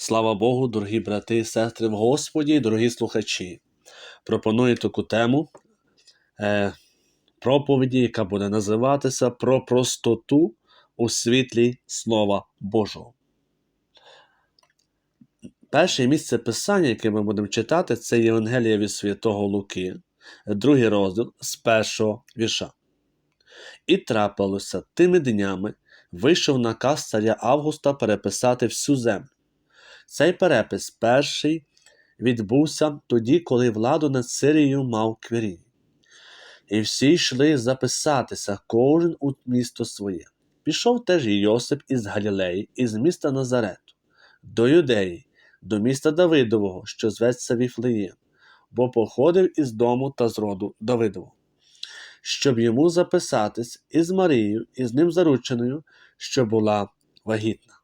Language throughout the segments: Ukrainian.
Слава Богу, дорогі брати і сестри в Господі, дорогі слухачі. Пропоную таку тему е, проповіді, яка буде називатися про простоту у світлі Слова Божого. Перше місце писання, яке ми будемо читати, це Євангелія від Святого Луки, другий розділ з першого вірша. І трапилося тими днями, вийшов наказ царя Августа переписати всю землю. Цей перепис перший відбувся тоді, коли владу над Сирією мав Квірій. І всі йшли записатися, кожен у місто своє. Пішов теж Йосип із Галілеї, із міста Назарету, до Юдеї, до міста Давидового, що зветься Віфлеєм, бо походив із дому та з роду Давидового, щоб йому записатись із Марією, із ним зарученою, що була вагітна.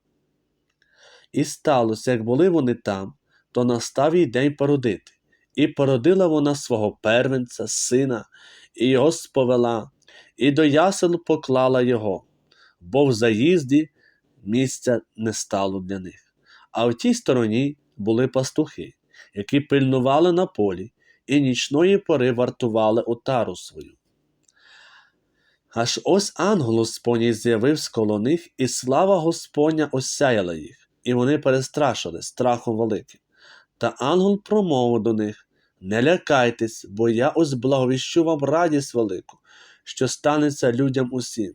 І сталося, як були вони там, то настав їй день породити, і породила вона свого первенця, сина, і його сповела, і до ясел поклала його, бо в заїзді місця не стало для них. А в тій стороні були пастухи, які пильнували на полі, і нічної пори вартували отару свою. Аж ось ангел Господній з'явився коло них, і слава Господня осяяла їх і вони перестрашили страхом великим. Та ангел промовив до них Не лякайтесь, бо я ось благовіщу вам радість велику, що станеться людям усім.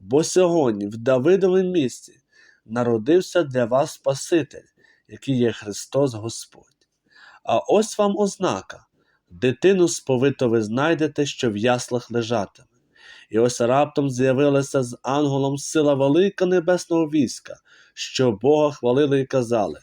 Бо сьогодні, в Давидовому місці, народився для вас Спаситель, який є Христос Господь. А ось вам ознака дитину сповито ви знайдете, що в яслах лежатиме. І ось раптом з'явилася з ангелом сила велика небесного війська, що Бога хвалили і казали: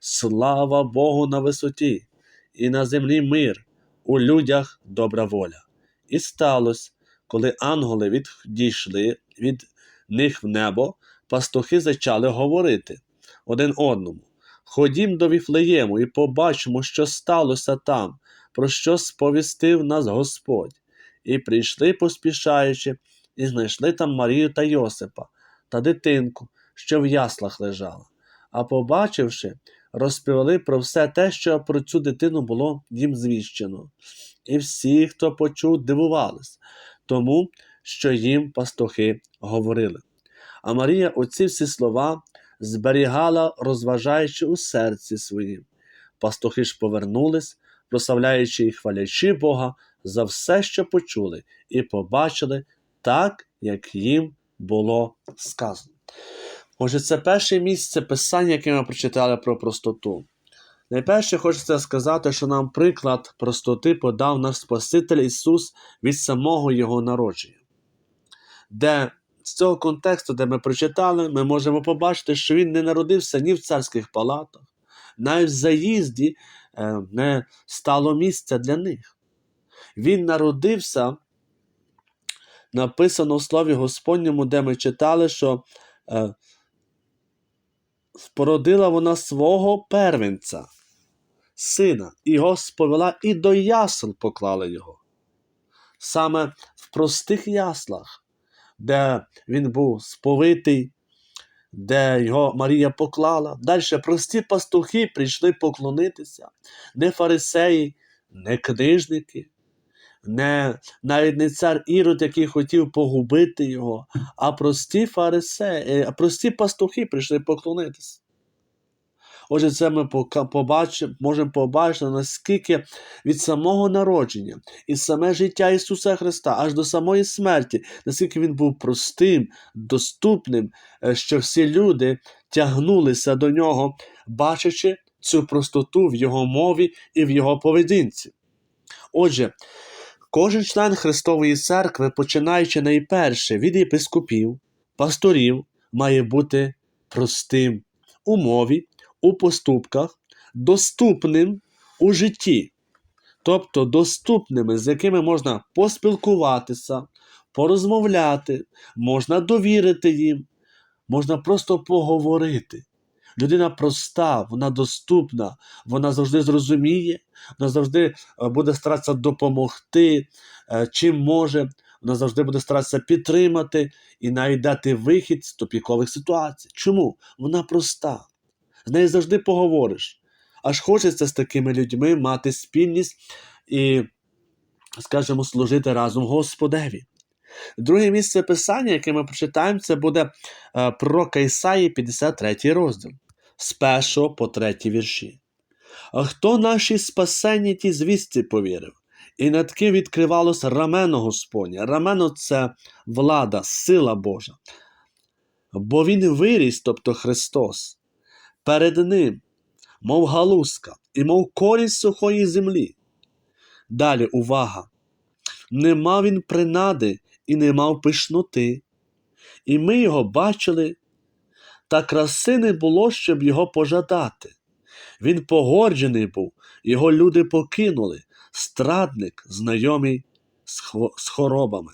Слава Богу на висоті, і на землі мир, у людях добра воля. І сталося, коли ангели відійшли від них в небо, пастухи зачали говорити один одному: Ходім до Віфлеєму і побачимо, що сталося там, про що сповістив нас Господь. І прийшли, поспішаючи, і знайшли там Марію та Йосипа та дитинку, що в яслах лежала. А побачивши, розповіли про все те, що про цю дитину було їм звіщено. І всі, хто почув, дивувались, тому, що їм пастухи говорили. А Марія оці всі слова зберігала, розважаючи у серці своїм. Пастухи ж повернулись, прославляючи і хвалячи Бога за все, що почули, і побачили так, як їм було сказано. Отже, це перше місце писання, яке ми прочитали про простоту. Найперше хочеться сказати, що нам приклад простоти подав наш Спаситель Ісус від самого Його народження. Де з цього контексту, де ми прочитали, ми можемо побачити, що Він не народився ні в царських палатах, навіть в заїзді е, не стало місця для них. Він народився, написано в Слові Господньому, де ми читали, що е, породила вона свого первенця, сина, і його сповела, і до ясел поклала його. Саме в простих яслах, де він був сповитий, де його Марія поклала. Далі прості пастухи прийшли поклонитися, не фарисеї, не книжники, не, навіть не цар Ірод, який хотів погубити його, а прості фарисеї, а прості пастухи прийшли поклонитися. Отже, це ми побачимо, можемо побачити, наскільки від самого народження і саме життя Ісуса Христа аж до самої смерті, наскільки Він був простим, доступним, е, що всі люди тягнулися до нього, бачачи цю простоту в Його мові і в Його поведінці. Отже, Кожен член Христової церкви, починаючи найперше від єпископів, пасторів, має бути простим у мові, у поступках, доступним у житті, тобто доступними, з якими можна поспілкуватися, порозмовляти, можна довірити їм, можна просто поговорити. Людина проста, вона доступна, вона завжди зрозуміє, вона завжди е, буде старатися допомогти, е, чим може, вона завжди буде старатися підтримати і навіть дати вихід з тупікових ситуацій. Чому? Вона проста. з нею завжди поговориш. Аж хочеться з такими людьми мати спільність і, скажімо, служити разом Господеві. Друге місце писання, яке ми прочитаємо, це буде пророка Ісаї, 53 розділ, з 1 по 3 вірші. А хто нашій спасенні ті звістці повірив? І над ким відкривалось рамено Господнє. Рамено це влада, сила Божа. Бо Він виріс, тобто Христос, перед Ним, мов галузка, і мов корінь сухої землі. Далі увага. Не мав він принади і не мав пишноти. І ми його бачили, та краси не було, щоб його пожадати. Він погорджений був, його люди покинули, страдник, знайомий з хво- з хоробами.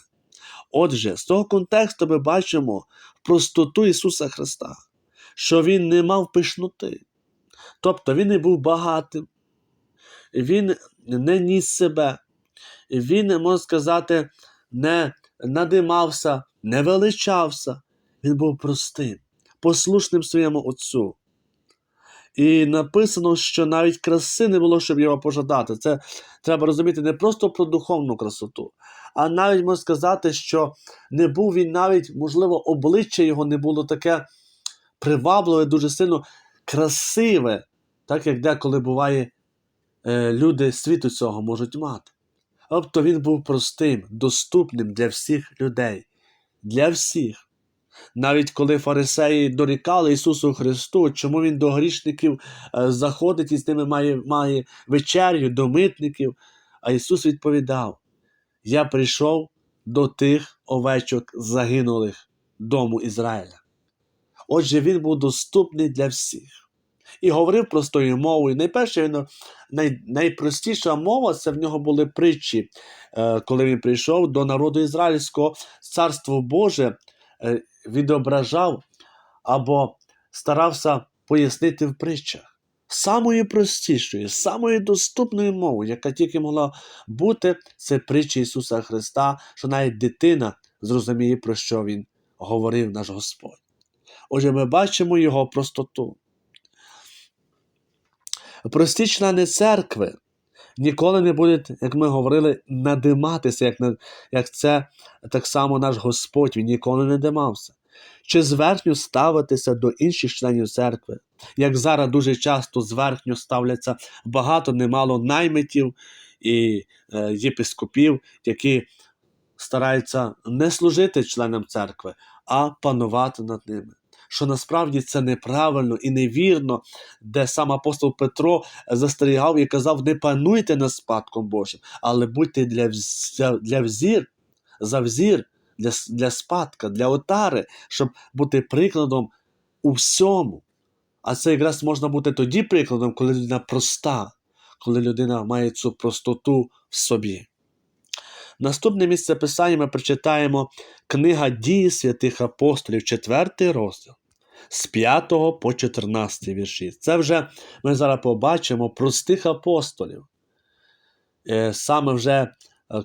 Отже, з того контексту ми бачимо простоту Ісуса Христа, що Він не мав пишноти. Тобто Він не був багатим, Він не ніс себе, Він, можна сказати, не надимався, не величався. Він був простим, послушним своєму Отцю. І написано, що навіть краси не було, щоб його пожадати. Це треба розуміти не просто про духовну красоту, а навіть можна сказати, що не був він навіть, можливо, обличчя його не було таке привабливе, дуже сильно красиве, так як деколи буває, е, люди світу цього можуть мати. Тобто він був простим, доступним для всіх людей, для всіх. Навіть коли фарисеї дорікали Ісусу Христу, чому Він до грішників е, заходить і з ними має, має вечерю, до митників, а Ісус відповідав: Я прийшов до тих овечок загинулих дому Ізраїля. Отже, Він був доступний для всіх. І говорив простою мовою. Найперше, він, най, найпростіша мова це в нього були притчі, е, коли він прийшов до народу ізраїльського, царство Боже е, відображав або старався пояснити в притчах. Самою простішою, самою доступною мовою, яка тільки могла бути, це притча Ісуса Христа, що навіть дитина зрозуміє, про що Він говорив наш Господь. Отже, ми бачимо Його простоту. Прості члени церкви ніколи не будуть, як ми говорили, надиматися, як, як це так само наш Господь, він ніколи не димався. Чи зверхньо ставитися до інших членів церкви, як зараз дуже часто зверхньо ставляться багато немало наймитів і е, єпископів, які стараються не служити членам церкви, а панувати над ними. Що насправді це неправильно і невірно, де сам апостол Петро застерігав і казав: не пануйте над спадком Божим, але будьте для, для взір, за взір, для, для спадка, для отари, щоб бути прикладом у всьому. А це якраз можна бути тоді прикладом, коли людина проста, коли людина має цю простоту в собі. Наступне місце писання ми прочитаємо книга дії святих апостолів, 4 розділ, з 5 по 14 вірші. Це вже ми зараз побачимо простих апостолів. Е, Саме вже, е,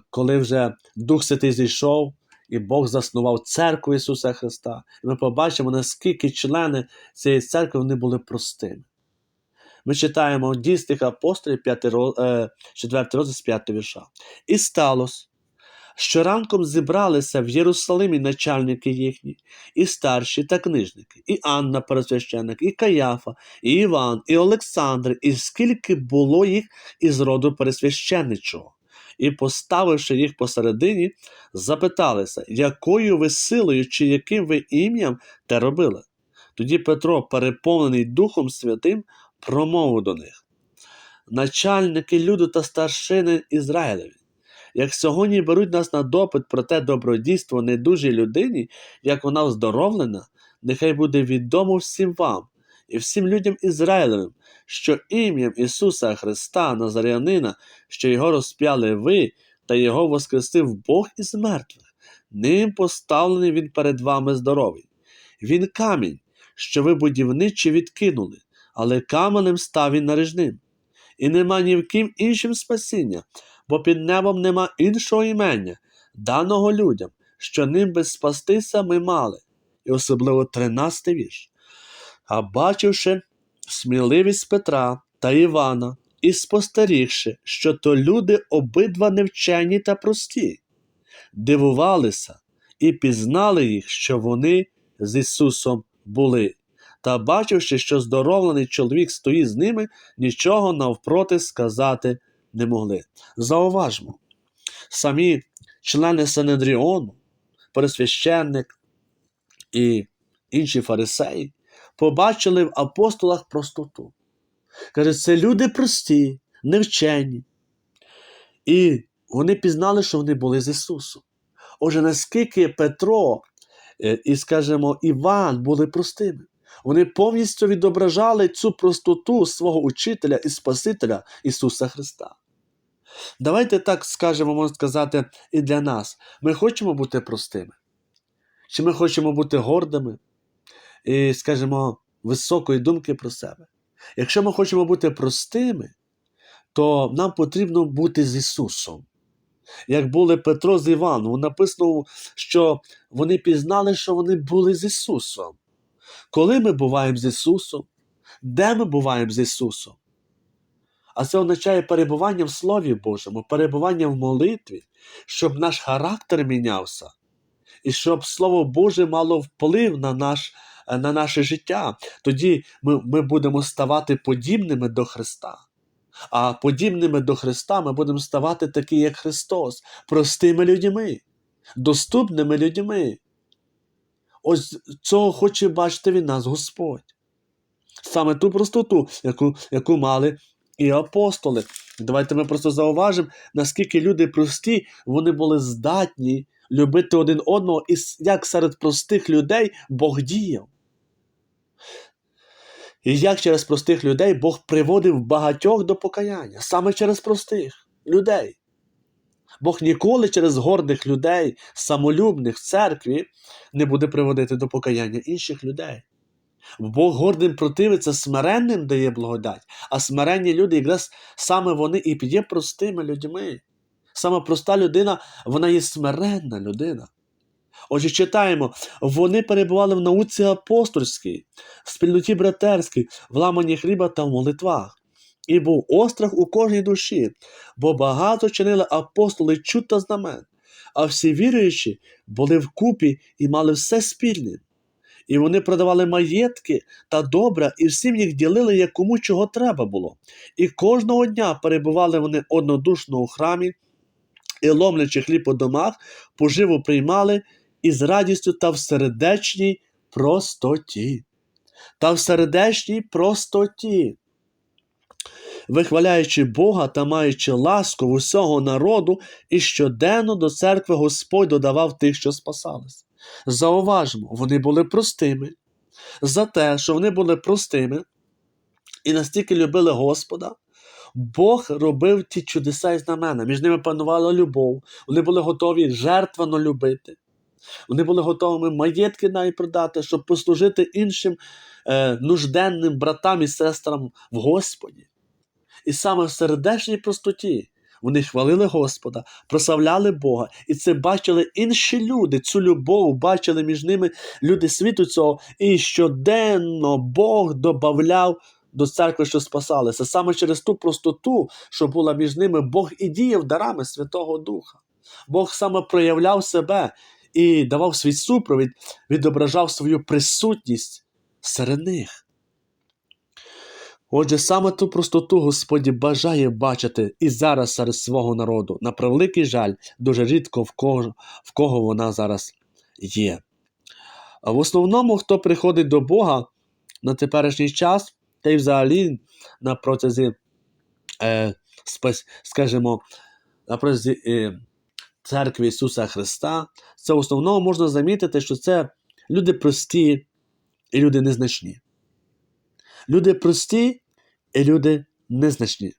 коли вже Дух Святий зійшов, і Бог заснував церкву Ісуса Христа. І ми побачимо, наскільки члени цієї церкви вони були простими. Ми читаємо дійсних апостолів 5 роз- е, 4 розділ з 5 вірша. І сталося, що ранком зібралися в Єрусалимі начальники їхні, і старші та книжники, і Анна, пересвященник, і Каяфа, і Іван, і Олександр, і скільки було їх із роду пересвященничого. І, поставивши їх посередині, запиталися, якою ви силою чи яким ви ім'ям те робили. Тоді Петро, переповнений Духом Святим, промовив до них: Начальники люду та старшини Ізраїлеві, як сьогодні беруть нас на допит про те добродійство недужій людині, як вона оздоровлена, нехай буде відомо всім вам і всім людям Ізраїлевим, що ім'ям Ісуса Христа, Назарянина, що його розп'яли ви, та його воскресив Бог із мертвих, ним поставлений він перед вами здоровий. Він камінь, що ви будівничі відкинули, але каменем став він наріжним. І нема ні в ким іншим спасіння, бо під небом нема іншого імення, даного людям, що ним би спастися ми мали. І особливо 13 вірш. А бачивши сміливість Петра та Івана і спостерігши, що то люди обидва невчені та прості, дивувалися і пізнали їх, що вони з Ісусом були. Та, бачивши, що здоровлений чоловік стоїть з ними, нічого навпроти сказати не могли. Зауважмо, самі члени Синедріону, пересвященник і інші фарисеї побачили в апостолах простоту. Каже, це люди прості, невчені. І вони пізнали, що вони були з Ісусом. Отже, наскільки Петро е, і, скажімо, Іван були простими, вони повністю відображали цю простоту свого учителя і Спасителя Ісуса Христа. Давайте так скажемо, можна сказати, і для нас. Ми хочемо бути простими. Чи ми хочемо бути гордими і, скажімо, високої думки про себе? Якщо ми хочемо бути простими, то нам потрібно бути з Ісусом. Як були Петро з Іваном, написано, що вони пізнали, що вони були з Ісусом. Коли ми буваємо з Ісусом, де ми буваємо з Ісусом? А це означає перебування в Слові Божому, перебування в молитві, щоб наш характер мінявся, і щоб Слово Боже мало вплив на, наш, на наше життя. Тоді ми, ми будемо ставати подібними до Христа. А подібними до Христа ми будемо ставати такі, як Христос, простими людьми, доступними людьми. Ось цього хоче бачити від нас Господь. Саме ту простоту, яку, яку мали і апостоли. Давайте ми просто зауважимо, наскільки люди прості, вони були здатні любити один одного, і як серед простих людей Бог діяв. І як через простих людей Бог приводив багатьох до покаяння, саме через простих людей. Бог ніколи через гордих людей, самолюбних в церкві, не буде приводити до покаяння інших людей. Бог гордим противиться, смиренним дає благодать, а смиренні люди, якраз саме вони і є простими людьми. Саме проста людина, вона є смиренна людина. Отже, читаємо, вони перебували в науці апостольській, в спільноті братерській, в ламанні хліба та в молитвах. І був острах у кожній душі, бо багато чинили апостоли чуд та знамен, а всі віруючі були вкупі і мали все спільне. І вони продавали маєтки та добра, і всім їх ділили, як кому чого треба було. І кожного дня перебували вони однодушно у храмі, і ломлячи хліб у домах, поживу приймали із радістю та в сердечній простоті. Та в сердечній простоті. Вихваляючи Бога та маючи ласку в усього народу, і щоденно до церкви Господь додавав тих, що спасались. Зауважмо, вони були простими. За те, що вони були простими і настільки любили Господа, Бог робив ті чудеса і знамена. Між ними панувала любов, вони були готові жертвано любити. Вони були готовими маєтки навіть продати, щоб послужити іншим е, нужденним братам і сестрам в Господі. І саме в сердечній простоті вони хвалили Господа, прославляли Бога, і це бачили інші люди. Цю любов бачили між ними люди світу цього, і щоденно Бог додавав до церкви, що спасалися. Саме через ту простоту, що була між ними, Бог і діяв дарами Святого Духа. Бог саме проявляв себе і давав свій супровід, відображав свою присутність серед них. Отже, саме ту простоту Господь бажає бачити і зараз серед свого народу. На превеликий жаль, дуже рідко в кого, в кого вона зараз є. В основному, хто приходить до Бога на теперішній час, та й взагалі на протязі, е, скажімо, на протязі е, церкви Ісуса Христа, це в основному можна замітити, що це люди прості і люди незначні. Люди прості і люди незначні.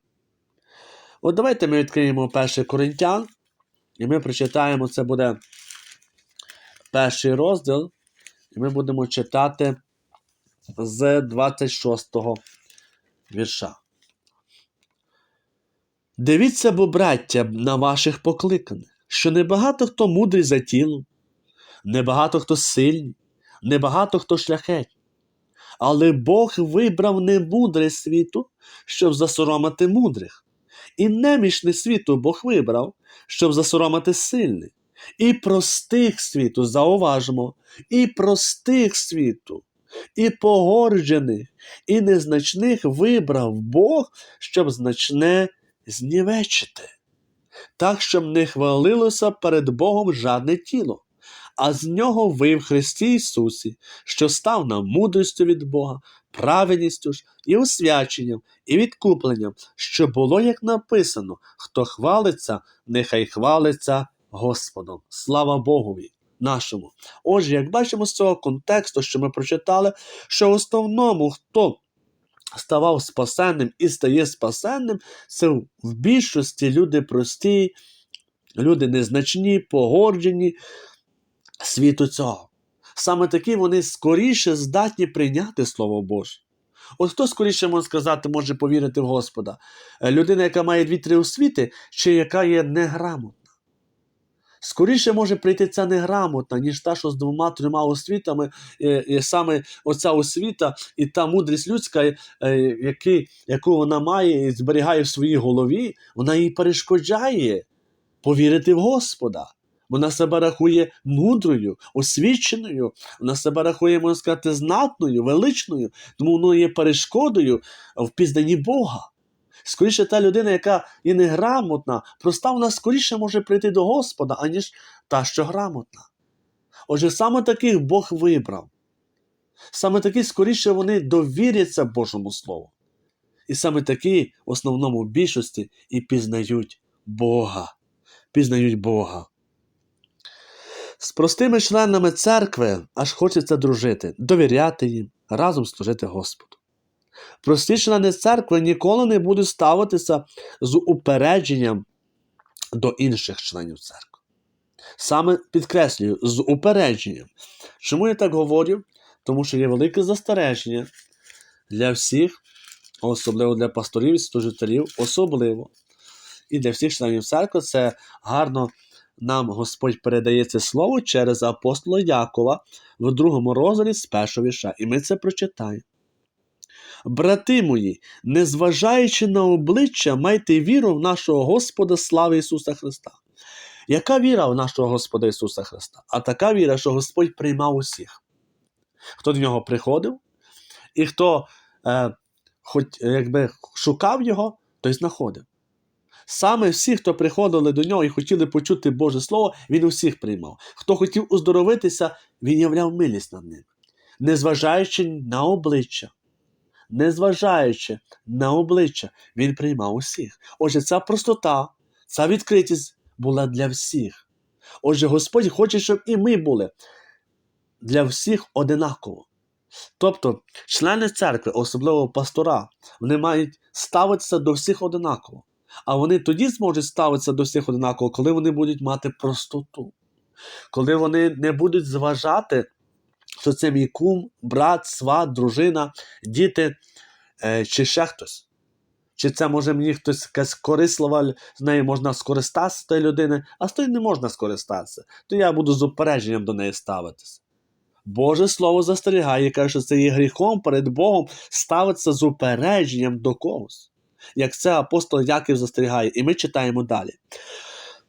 От давайте ми відкриємо перший Коринтян, і ми прочитаємо, це буде перший розділ, і ми будемо читати з 26 вірша. Дивіться, бо, браття, на ваших покликаних, що небагато хто мудрий за тілом, небагато хто сильний, небагато хто шляхеть, Але Бог вибрав немудре світу, щоб засоромити мудрих. І немічне світу Бог вибрав, щоб засоромити сильних. І простих світу, зауважмо, і простих світу, і погорджених, і незначних вибрав Бог, щоб значне знівечити, так, щоб не хвалилося перед Богом жадне тіло, а з нього ви в Христі Ісусі, що став нам мудрістю від Бога, праведністю ж і освяченням, і відкупленням, що було, як написано, хто хвалиться, нехай хвалиться Господом. Слава Богові! Нашому. Отже, як бачимо з цього контексту, що ми прочитали, що в основному хто ставав спасенним і стає спасенним, це в більшості люди прості, люди незначні, погоджені світу цього. Саме такі вони скоріше здатні прийняти Слово Боже. От хто скоріше може сказати, може повірити в Господа? Людина, яка має дві-три освіти, чи яка є неграмотна? Скоріше може прийти ця неграмотна, ніж та, що з двома-трьома освітами, і, і саме оця освіта і та мудрість людська, е, які, яку вона має і зберігає в своїй голові, вона їй перешкоджає повірити в Господа. Вона себе рахує мудрою, освіченою, вона себе рахує, можна сказати, знатною, величною, тому воно є перешкодою в пізнанні Бога. Скоріше та людина, яка є неграмотна, проста вона скоріше може прийти до Господа, аніж та, що грамотна. Отже, саме таких Бог вибрав. Саме такі скоріше вони довіряться Божому Слову. І саме такі в основному в більшості і пізнають Бога. Пізнають Бога. З простими членами церкви аж хочеться дружити, довіряти їм, разом служити Господу. Прості члени церкви ніколи не будуть ставитися з упередженням до інших членів церкви. Саме підкреслюю, з упередженням. Чому я так говорю? Тому що є велике застереження для всіх, особливо для пасторів і служителів, особливо і для всіх членів церкви. Це гарно нам Господь передає це слово через апостола Якова в другому розділі з першого віша. І ми це прочитаємо. Брати мої, незважаючи на обличчя, майте віру в нашого Господа слави Ісуса Христа. Яка віра в нашого Господа Ісуса Христа? А така віра, що Господь приймав усіх. Хто до нього приходив, і хто е, хоч, якби, шукав його, той знаходив. Саме всі, хто приходили до нього і хотіли почути Боже Слово, він усіх приймав. Хто хотів оздоровитися, він являв милість над ним, незважаючи на обличчя. Незважаючи на обличчя, він приймав усіх. Отже, ця простота, ця відкритість була для всіх. Отже, Господь хоче, щоб і ми були для всіх одинаково. Тобто, члени церкви, особливо пастора, вони мають ставитися до всіх одинаково. А вони тоді зможуть ставитися до всіх одинаково, коли вони будуть мати простоту, коли вони не будуть зважати, що це мій кум, брат, сват, дружина, діти е, чи ще хтось. Чи це може мені хтось якась корислива, з нею можна скористатися тої людини, а з тої не можна скористатися, то я буду з упередженням до неї ставитися. Боже Слово застерігає, каже, що це є гріхом перед Богом ставитися з упередженням до когось як це апостол Яків застерігає, і ми читаємо далі.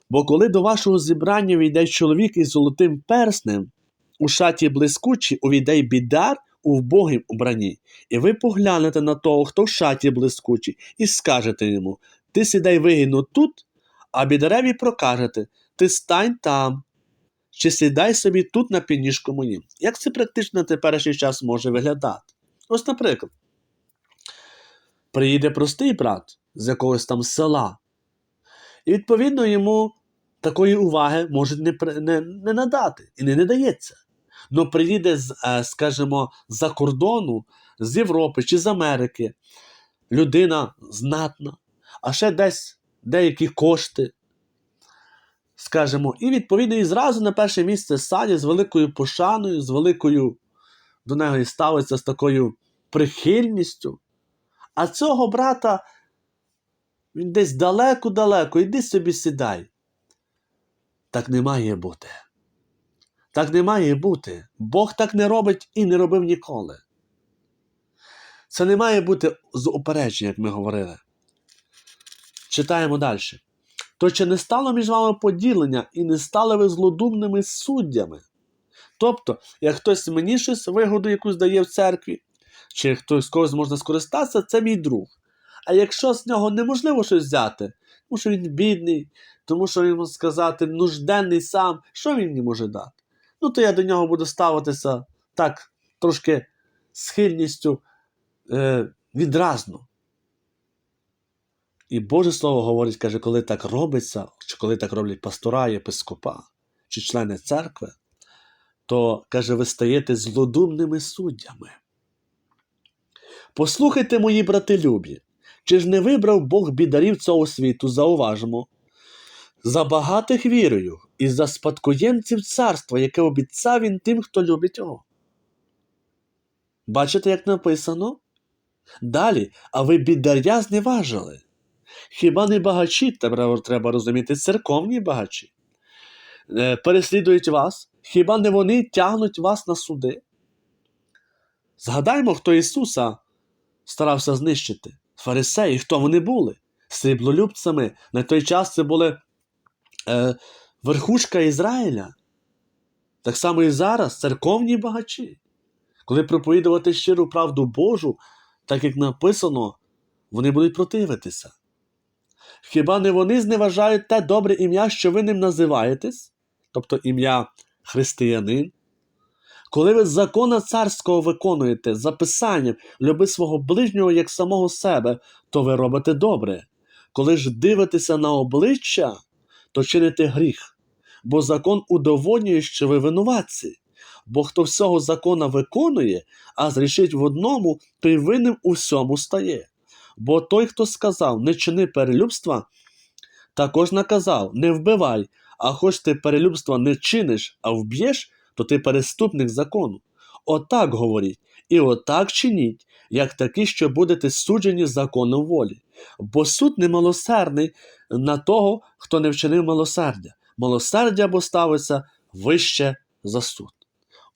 Бо коли до вашого зібрання війде чоловік із золотим перснем, у шаті блискучі, й бідар у вбогім убранні, і ви поглянете на того, хто в шаті блискучий, і скажете йому: Ти сідай вигідно тут, а бідареві прокажете, ти стань там. Чи сідай собі тут на підніжку моїм. Як це практично на теперішній час може виглядати? Ось, наприклад, приїде простий брат з якогось там села. І, відповідно, йому такої уваги можуть не не, не надати і не надається. Но приїде, е, скажімо, з-за кордону, з Європи чи з Америки людина знатна, а ще десь деякі кошти. Скажімо, і відповідно і зразу на перше місце садять з великою пошаною, з великою до нього і ставиться з такою прихильністю. А цього брата він десь далеко-далеко, іди собі сідай. Так не має бути. Так не має бути. Бог так не робить і не робив ніколи. Це не має бути з упередження, як ми говорили. Читаємо далі. То чи не стало між вами поділення і не стали ви злодумними суддями? Тобто, як хтось мені щось вигоду якусь дає в церкві, чи хтось когось можна скористатися, це мій друг. А якщо з нього неможливо щось взяти, тому що він бідний, тому що він, можна сказати, нужденний сам, що він мені може дати? Ну, то я до нього буду ставитися так, трошки схильністю е, відразно. І Боже Слово говорить, каже, коли так робиться, чи коли так роблять пастора, єпископа, чи члени церкви, то, каже, ви стаєте злодумними суддями. Послухайте, мої брати любі, чи ж не вибрав Бог бідарів цього світу, зауважимо, за багатих вірою і за спадкоємців царства, яке обіцяв він тим, хто любить його. Бачите, як написано? Далі, а ви бідаря зневажили. Хіба не багачі, треба, розуміти, церковні багачі, е, переслідують вас, хіба не вони тягнуть вас на суди? Згадаймо, хто Ісуса старався знищити. Фарисеї, хто вони були? Сріблолюбцями. На той час це були е, верхушка Ізраїля. Так само і зараз церковні багачі. Коли проповідувати щиру правду Божу, так як написано, вони будуть противитися. Хіба не вони зневажають те добре ім'я, що ви ним називаєтесь, тобто ім'я християнин? Коли ви закона царського виконуєте за писанням люби свого ближнього як самого себе, то ви робите добре. Коли ж дивитеся на обличчя, то чините гріх, бо закон удоводнює, що ви винуватці. Бо хто всього закона виконує, а зрішить в одному, той винним у всьому стає. Бо той, хто сказав, не чини перелюбства, також наказав не вбивай, а хоч ти перелюбства не чиниш, а вб'єш, то ти переступник закону. Отак говоріть, і отак чиніть, як такі, що будете суджені законом волі. Бо суд немилосердний на того, хто не вчинив милосердя. Милосердя бо ставиться вище за суд.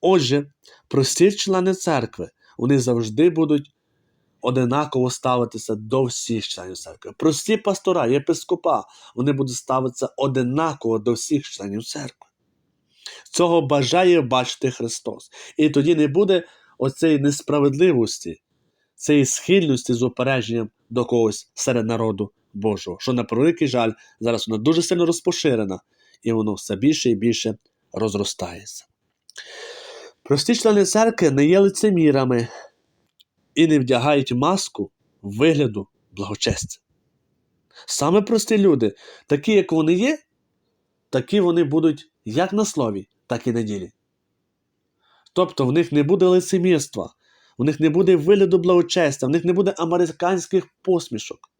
Отже, прості члени церкви, вони завжди будуть одинаково ставитися до всіх членів церкви. Прості пастора, єпископа, вони будуть ставитися одинаково до всіх членів церкви. Цього бажає бачити Христос. І тоді не буде оцеї несправедливості, цієї схильності з упередженням до когось серед народу Божого, що на превеликий жаль, зараз вона дуже сильно розпоширена, і воно все більше і більше розростається. Прості члени церкви не є лицемірами і не вдягають маску вигляду благочестя. Саме прості люди, такі, як вони є, такі вони будуть як на слові, так і на ділі. Тобто в них не буде лицемірства, в них не буде вигляду благочестя, в них не буде американських посмішок,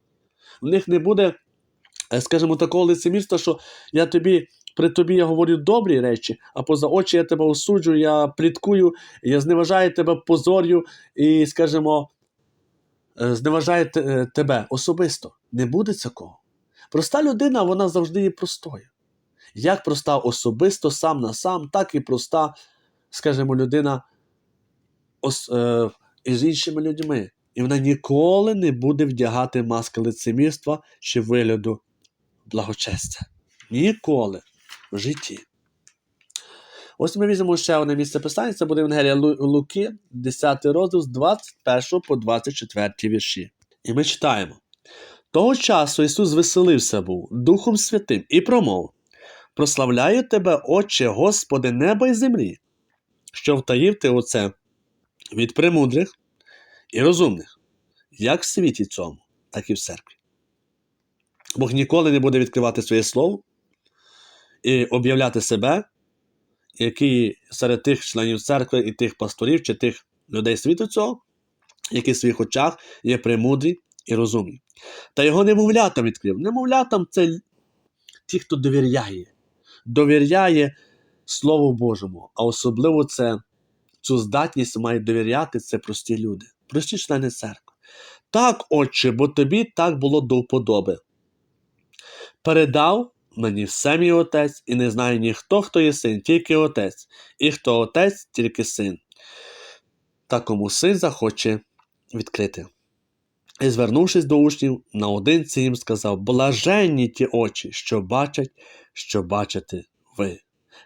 в них не буде, скажімо, такого лицемірства, що я тобі. При тобі я говорю добрі речі, а поза очі я тебе осуджую, я пліткую, я зневажаю тебе, позорю і, скажімо, е, зневажаю е, тебе особисто. Не буде цього. Проста людина, вона завжди є простою. Як проста особисто, сам на сам, так і проста, скажімо, людина ос, е, із іншими людьми. І вона ніколи не буде вдягати маски лицемірства чи вигляду благочестя. Ніколи в житті. Ось ми візьмемо ще одне місце писання, це буде Евангелія Луки, 10 розділ з 21 по 24 вірші. І ми читаємо. Того часу Ісус веселився був Духом Святим і промов: Прославляю тебе, Отче, Господи, неба і землі, що втаїв ти оце від премудрих і розумних, як в світі цьому, так і в церкві. Бог ніколи не буде відкривати своє слово і об'являти себе, який серед тих членів церкви і тих пасторів чи тих людей світу цього, які в своїх очах є премудрі і розумні. Та його немовлятам відкрив. Немовлятам це ті, хто довіряє, довіряє Слову Божому, а особливо це цю здатність мають довіряти це прості люди, прості члени церкви. Так, отче, бо тобі так було до вподоби. Передав мені все мій отець, і не знає ніхто, хто є син, тільки отець, і хто отець, тільки син. Та кому син захоче відкрити. І, звернувшись до учнів, наодинці їм сказав: Блаженні ті очі, що бачать, що бачите ви.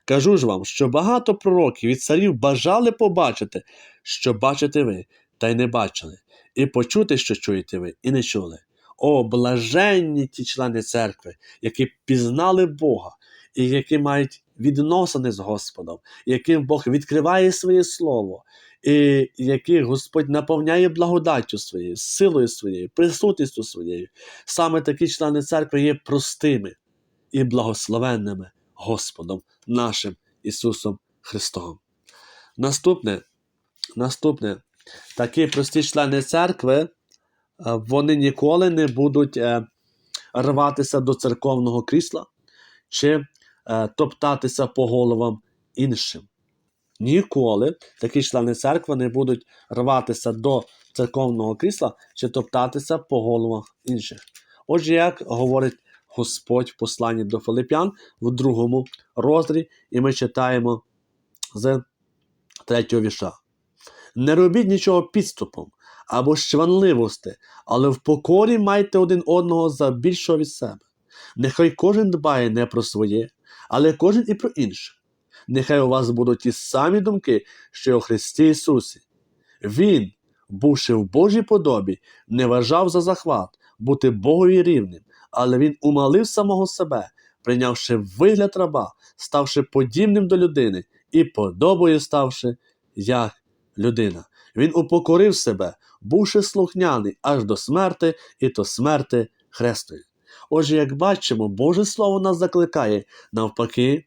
Кажу ж вам, що багато пророків і царів бажали побачити, що бачите ви, та й не бачили, і почути, що чуєте ви, і не чули. О, блаженні ті члени церкви, які пізнали Бога, і які мають відносини з Господом, яким Бог відкриває своє Слово, і яких Господь наповняє благодаттю своєю, силою своєю, присутністю своєю. Саме такі члени церкви є простими і благословенними Господом нашим Ісусом Христом. Наступне, наступне, такі прості члени церкви, вони ніколи не будуть е, рватися до церковного крісла чи е, топтатися по головам іншим. Ніколи такі члени церкви не будуть рватися до церковного крісла чи топтатися по головах інших. Отже, як говорить Господь в посланні до Филип'ян в другому розділі, і ми читаємо з третього віша. Не робіть нічого підступом або щванливости, але в покорі майте один одного за більшого від себе. Нехай кожен дбає не про своє, але кожен і про інше. Нехай у вас будуть ті самі думки, що й у Христі Ісусі. Він, бувши в Божій подобі, не вважав за захват бути Богові рівним, але він умалив самого себе, прийнявши вигляд раба, ставши подібним до людини і подобою ставши як людина. Він упокорив себе, бувши слухняний аж до смерти, і то смерти хрестою. Отже, як бачимо, Боже Слово нас закликає навпаки,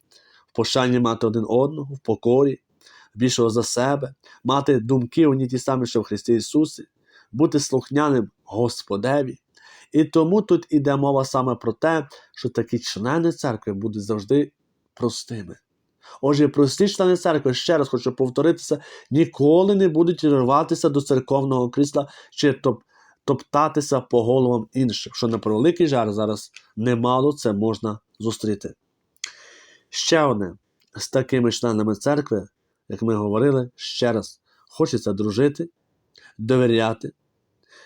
в пошанні мати один одного, в покорі, більшого за себе, мати думки одні ті самі, що в Христі Ісусі, бути слухняним Господеві. І тому тут іде мова саме про те, що такі члени церкви будуть завжди простими. Отже, прості члени церкви, ще раз хочу повторитися, ніколи не будуть рватися до церковного крісла чи топ, топтатися по головам інших, що на превеликий жаль зараз немало це можна зустріти. Ще одне з такими членами церкви, як ми говорили, ще раз, хочеться дружити, довіряти,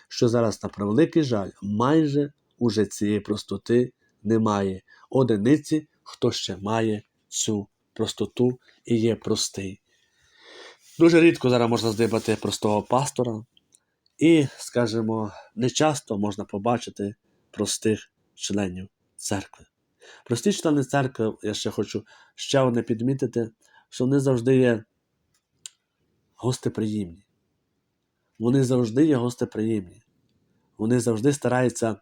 що зараз на превеликий жаль майже уже цієї простоти немає. Одиниці, хто ще має цю простоту і є простий. Дуже рідко зараз можна здибати простого пастора, і, скажімо, не часто можна побачити простих членів церкви. Прості члени церкви, я ще хочу ще одне підмітити, що вони завжди є гостеприємні. Вони завжди є гостеприємні. Вони завжди стараються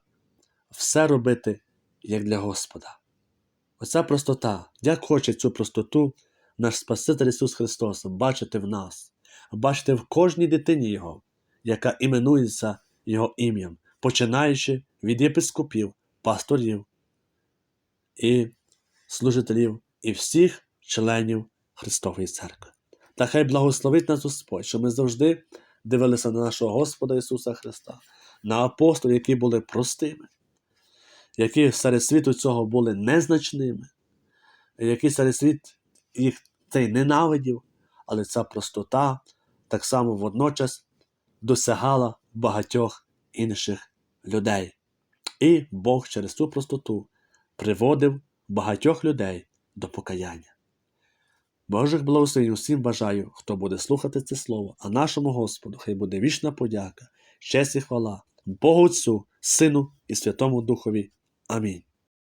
все робити як для Господа. Оця простота, як хоче цю простоту наш Спаситель Ісус Христос бачити в нас, бачити в кожній дитині Його, яка іменується Його ім'ям, починаючи від єпископів, пасторів і служителів і всіх членів Христової Церкви. Та хай благословить нас Господь, що ми завжди дивилися на нашого Господа Ісуса Христа, на апостолів, які були простими, які серед світу цього були незначними, які серед світ їх цей ненавидів, але ця простота так само водночас досягала багатьох інших людей. І Бог через цю простоту приводив багатьох людей до покаяння. Божих благословень усім бажаю, хто буде слухати це слово, а нашому Господу хай буде вічна подяка, честь і хвала, Богу Отцю, Сину і Святому Духові. Amin.